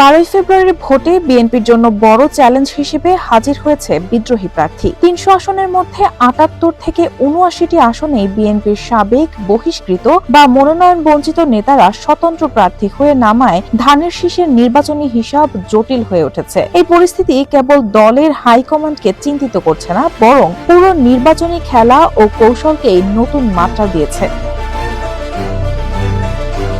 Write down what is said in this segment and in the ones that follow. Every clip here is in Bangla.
বারোই ফেব্রুয়ারির ভোটে বিএনপির জন্য বড় চ্যালেঞ্জ হিসেবে হাজির হয়েছে বিদ্রোহী প্রার্থী। তিনশো আসনের মধ্যে আটাত্তর থেকে উনআশিটি আসনে বিএনপির সাবেক বহিষ্কৃত বা মনোনয়ন বঞ্চিত নেতারা স্বতন্ত্র প্রার্থী হয়ে নামায় ধানের শীষের নির্বাচনী হিসাব জটিল হয়ে উঠেছে। এই পরিস্থিতি কেবল দলের হাইকমান্ডকে চিন্তিত করছে না, বরং পুরো নির্বাচনী খেলা ও কৌশলকেই নতুন মাত্রা দিয়েছে।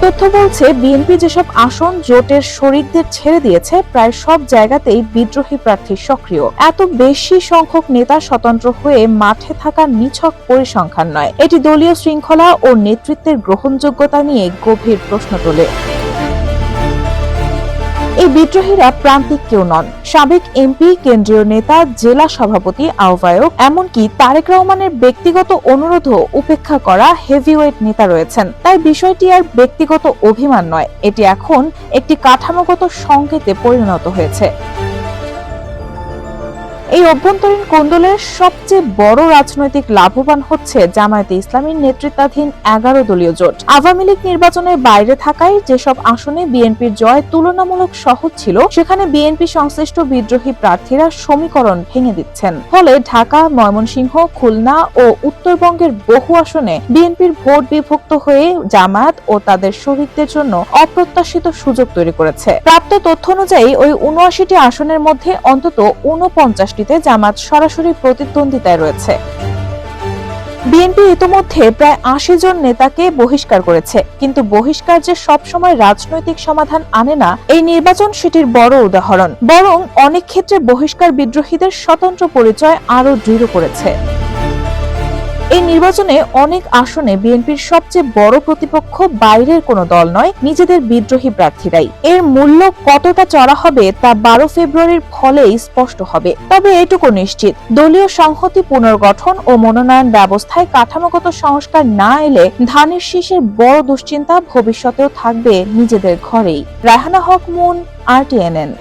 তথ্য বলছে, বিএনপি যেসব আসন জোটের শরিকদের ছেড়ে দিয়েছে, প্রায় সব জায়গাতেই বিদ্রোহী প্রার্থী সক্রিয়। এত বেশি সংখ্যক নেতা স্বতন্ত্র হয়ে মাঠে থাকা নিছক পরিসংখ্যান নয়। এটি দলীয় শৃঙ্খলা ও নেতৃত্বের গ্রহণযোগ্যতা নিয়ে গভীর প্রশ্ন তোলে। এই বিদ্রোহীরা প্রান্তিক কেউ নন। সাবেক এমপি, কেন্দ্রীয় নেতা, জেলা সভাপতি, আহ্বায়ক, এমনকি তারেক রহমানের ব্যক্তিগত অনুরোধও উপেক্ষা করা হেভিওয়েট নেতা রয়েছেন। তাই বিষয়টি আর ব্যক্তিগত অভিমান নয়। এটি এখন একটি কাঠামোগত সংকেতে পরিণত হয়েছে। এই অভ্যন্তরীণ কোন্দলের সবচেয়ে বড় রাজনৈতিক লাভবান হচ্ছে জামায়াতে ইসলামীর নেতৃত্বাধীন এগারো দলীয় জোট। আওয়ামী লীগ নির্বাচনের বাইরে থাকায় যেসব আসনে বিএনপির জয় তুলনামূলক সহজ ছিল, সেখানে বিএনপি সংশ্লিষ্ট বিদ্রোহী প্রার্থীরা সমীকরণ ভেঙে দিচ্ছেন। ফলে ঢাকা, ময়মনসিংহ, খুলনা ও উত্তরবঙ্গের বহু আসনে বিএনপির ভোট বিভক্ত হয়ে জামায়াত ও তাদের শহীদদের জন্য অপ্রত্যাশিত সুযোগ তৈরি করেছে। প্রাপ্ত তথ্য অনুযায়ী ওই উনআশিটি আসনের মধ্যে অন্তত ঊনপঞ্চাশটিতে জামাত সরাসরি প্রতিদ্বন্দ্বিতায় রয়েছে। বিএনপি ইতোমধ্যে প্রায় আশি জন নেতাকে বহিষ্কার করেছে, কিন্তু বহিষ্কার যে সবসময় রাজনৈতিক সমাধান আনে না, এই নির্বাচন সেটির বড় উদাহরণ। বরং অনেক ক্ষেত্রে বহিষ্কার বিদ্রোহীদের স্বতন্ত্র পরিচয় আরও দৃঢ় করেছে। এই নির্বাচনে অনেক আসনে বিএনপির সবচেয়ে বড় প্রতিপক্ষ বাইরের কোনো দল নয়, নিজেদের বিদ্রোহী প্রার্থীরাই। এর মূল্য কতটা চড়া হবে তা বারো ফেব্রুয়ারির ফলেই স্পষ্ট হবে। তবে এটুকু নিশ্চিত, দলীয় সংহতি পুনর্গঠন ও মনোনয়ন ব্যবস্থায় কাঠামোগত সংস্কার না এলে ধানের শীষের বড় দুশ্চিন্তা ভবিষ্যতেও থাকবে নিজেদের ঘরেই। Raihana Haque, Moon, RTNN.